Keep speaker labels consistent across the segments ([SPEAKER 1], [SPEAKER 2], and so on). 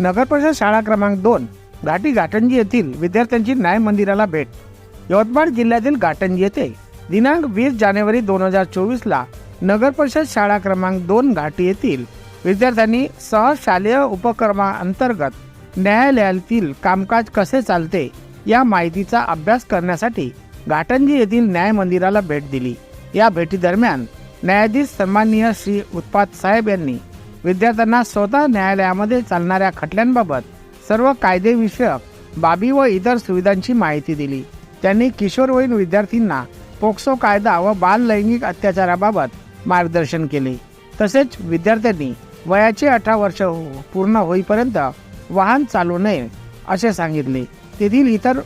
[SPEAKER 1] नगरपरिषद शाळा क्रमांक दोन घाटी घाटंजी येथील विद्यार्थ्यांची न्याय मंदिराला भेट. यवतमाळ जिल्ह्यातील घाटंजी येथे दिनांक वीस जानेवारी दोन हजार चोवीसला नगरपरिषद शाळा क्रमांक दोन घाटी येथील विद्यार्थ्यांनी सहशालेय उपक्रमाअंतर्गत न्यायालयातील कामकाज कसे चालते या माहितीचा अभ्यास करण्यासाठी घाटंजी येथील न्याय मंदिराला भेट दिली. या भेटीदरम्यान न्यायाधीश सन्माननीय श्री उत्पात साहेब यांनी विद्यार्थ्यांना स्वतः न्यायालयामध्ये चालणाऱ्या खटल्यांबाबत सर्व कायदेविषयक बाबी व इतर सुविधांची माहिती दिली. त्यांनी किशोरवयीन विद्यार्थ्यांना पोक्सो कायदा व बाल लैंगिक अत्याचाराबाबत मार्गदर्शन केले. तसेच विद्यार्थ्यांनी वयाचे अठरा वर्ष हो, पूर्ण होईपर्यंत वाहन चालू नये असे सांगितले. तेथील इतर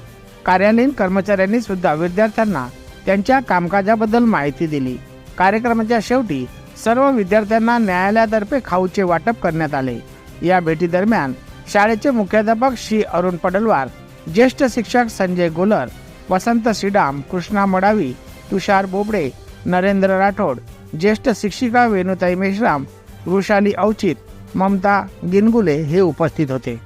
[SPEAKER 1] कार्यालयीन कर्मचाऱ्यांनी सुद्धा विद्यार्थ्यांना त्यांच्या कामकाजाबद्दल माहिती दिली. कार्यक्रमाच्या शेवटी सर्व विद्यार्थ्यांना न्यायालयातर्फे खाऊचे वाटप करण्यात आले. या भेटीदरम्यान शाळेचे मुख्याध्यापक श्री अरुण पडलवार ज्येष्ठ शिक्षक संजय गोलर वसंत श्रीडाम कृष्णा मडावी तुषार बोबडे नरेंद्र राठोड ज्येष्ठ शिक्षिका वेणुताई मेश्राम वृषाली औचित ममता गिनगुले हे उपस्थित होते.